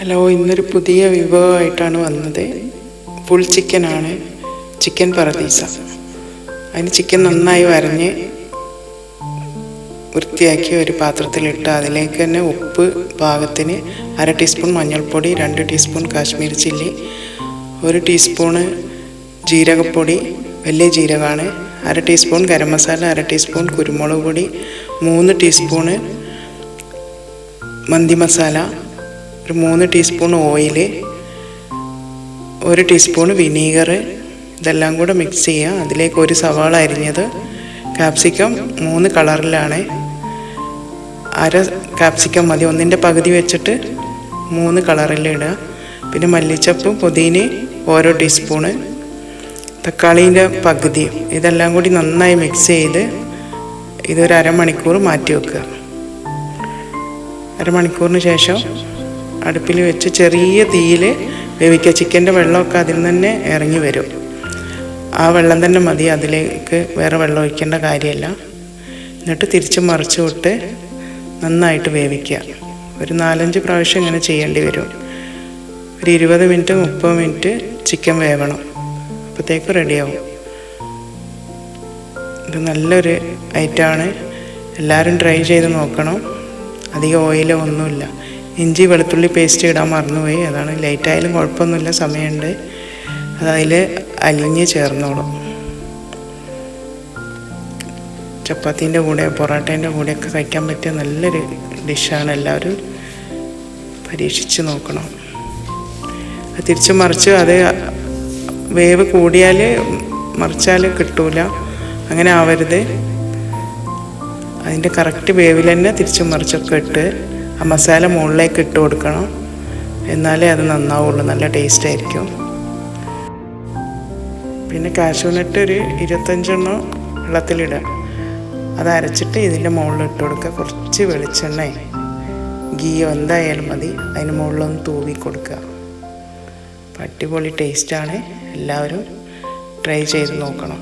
Hello ഇന്നൊരു പുതിയ വിഭവമായിട്ടാണ് വന്നത്. ഫുൾ ചിക്കനാണ് ചിക്കൻ പറദീസ അതിന് ചിക്കൻ നന്നായി വരഞ്ഞ് വൃത്തിയാക്കി ഒരു പാത്രത്തിലിട്ട് അതിലേക്ക് തന്നെ ഉപ്പ് പാകത്തിന് അര ടീസ്പൂൺ മഞ്ഞൾപ്പൊടി രണ്ട് ടീസ്പൂൺ കാശ്മീർ ചില്ലി ഒരു ടീസ്പൂണ് ജീരകപ്പൊടി വലിയ ജീരകമാണ് അര ടീസ്പൂൺ ഗരം മസാല അര ടീസ്പൂൺ കുരുമുളക് പൊടി മൂന്ന് ടീസ്പൂണ് മന്തി മസാല ഒരു മൂന്ന് ടീസ്പൂൺ ഓയിൽ ഒരു ടീസ്പൂൺ വിനീഗർ ഇതെല്ലാം കൂടെ മിക്സ് ചെയ്യുക അതിലേക്ക് ഒരു സവാള അരിഞ്ഞത് കാപ്സിക്കം മൂന്ന് കളറിലാണ്. അര കാപ്സിക്കം മതി. ഒന്നിന്റെ പകുതി വെച്ചിട്ട് മൂന്ന് കളറിൽ ഇടുക. പിന്നെ മല്ലിച്ചപ്പും പുതിനയും ഓരോ ടീസ്പൂണ്. തക്കാളീന്റെ പകുതി. ഇതെല്ലാം കൂടി നന്നായി മിക്സ് ചെയ്ത് ഇതൊരു അരമണിക്കൂർ മാറ്റി വെക്കുക. അരമണിക്കൂറിന് ശേഷം അടുപ്പിൽ വെച്ച് ചെറിയ തീയിൽ വേവിക്കുക. ചിക്കന്റെ വെള്ളമൊക്കെ അതിൽ തന്നെ ഇറങ്ങി വരും. ആ വെള്ളം തന്നെ മതി. അതിലേക്ക് വേറെ വെള്ളം ഒഴിക്കേണ്ട കാര്യമല്ല. എന്നിട്ട് തിരിച്ച് മറിച്ച് വിട്ട് നന്നായിട്ട് വേവിക്കുക. ഒരു നാലഞ്ച് പ്രാവശ്യം ഇങ്ങനെ ചെയ്യേണ്ടി വരും. ഒരു ഇരുപത് മിനിറ്റ് മുപ്പത് മിനിറ്റ് ചിക്കൻ വേവണം. അപ്പോഴത്തേക്ക് റെഡിയാവും. ഇത് നല്ലൊരു ഐറ്റമാണ്. എല്ലാവരും ട്രൈ ചെയ്ത് നോക്കണം. അധികം ഓയിലോ ഒന്നുമില്ല. ഇഞ്ചി വെളുത്തുള്ളി പേസ്റ്റ് ഇടാൻ മറന്നുപോയി. അതാണ് ലൈറ്റായാലും കുഴപ്പമൊന്നുമില്ല സമയമുണ്ട്. അതതിൽ അലിഞ്ഞ് ചേർന്നോളും. ചപ്പാത്തീന്റെ കൂടെ പൊറോട്ടേന്റെ കൂടെയൊക്കെ കഴിക്കാൻ പറ്റിയ നല്ലൊരു ഡിഷാണ്. എല്ലാവരും പരീക്ഷിച്ച് നോക്കണം. തിരിച്ച് മറിച്ച് അത് വേവ് കൂടിയാൽ മറിച്ചാൽ കിട്ടൂല. അങ്ങനെ ആവരുത്. അതിന്റെ കറക്റ്റ് വേവിൽ തന്നെ തിരിച്ചും മറിച്ചൊക്കെ ഇട്ട് ആ മസാല മുകളിലേക്ക് ഇട്ട് കൊടുക്കണം. എന്നാലേ അത് നന്നാവുള്ളൂ നല്ല ടേസ്റ്റ് ആയിരിക്കും. പിന്നെ കാശുനട്ട് ഒരു ഇരുപത്തഞ്ചെണ്ണം വെള്ളത്തിലിടുക അത് അരച്ചിട്ട് ഇതിന്റെ മുകളിൽ ഇട്ട് കൊടുക്കുക. കുറച്ച് വെളിച്ചെണ്ണ ഗീയോ എന്തായാലും മതി. അതിന് മുകളിലൊന്ന് തൂവി കൊടുക്കുക. അപ്പം അടിപൊളി ടേസ്റ്റാണ് എല്ലാവരും ട്രൈ ചെയ്ത് നോക്കണം.